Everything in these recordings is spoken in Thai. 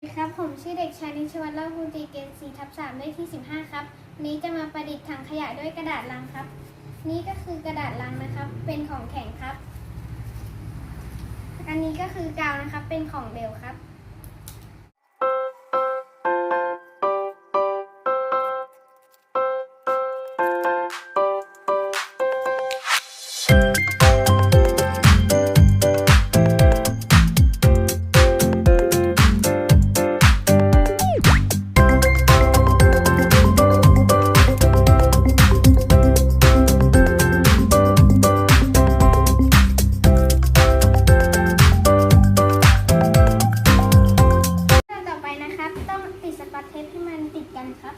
ครับ ผมชื่อเด็กชายนิชวัฒน์เล่าภูตีเกณฑ์สี่ทับสามเลขที่สิบห้าครับ วันนี้จะมาประดิษฐ์ถังขยะด้วยกระดาษลังครับ นี่ก็คือกระดาษลังนะครับ เป็นของแข็งครับ อันนี้ก็คือกาวนะครับ เป็นของเหลวครับ มันติดกันครับ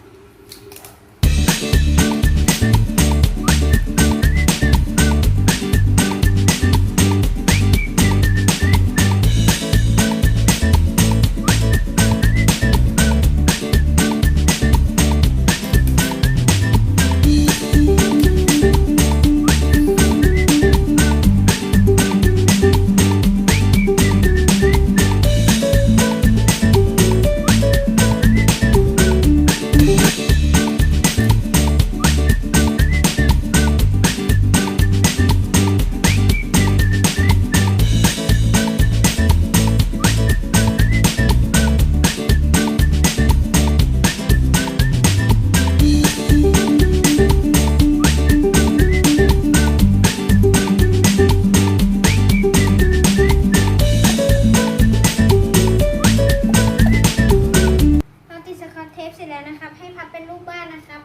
แล้วนะครับ ให้พับเป็นรูปบ้านนะครับ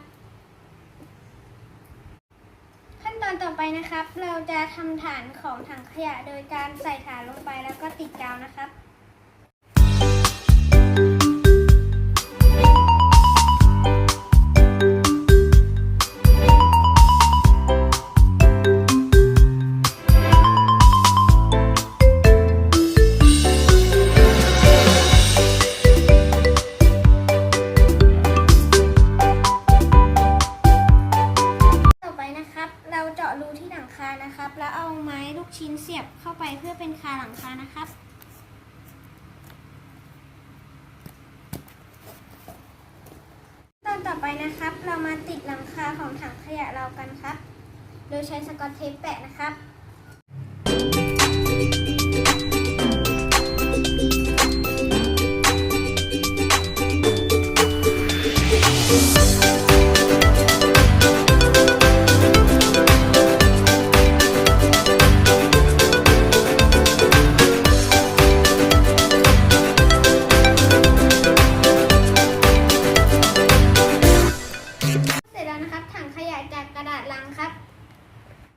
ขั้นตอนต่อไปนะครับ เราจะทำฐานของถังขยะโดยการใส่ฐานลงไปแล้วก็ติดกาวนะครับ คานะครับ แล้วเอาไม้ลูกชิ้นเสียบเข้าไปเพื่อเป็นคาหลังคานะครับตอนต่อไปนะครับ เรามาติดหลังคาของถังขยะเรากันครับ โดยใช้สกอตเทปแปะนะครับ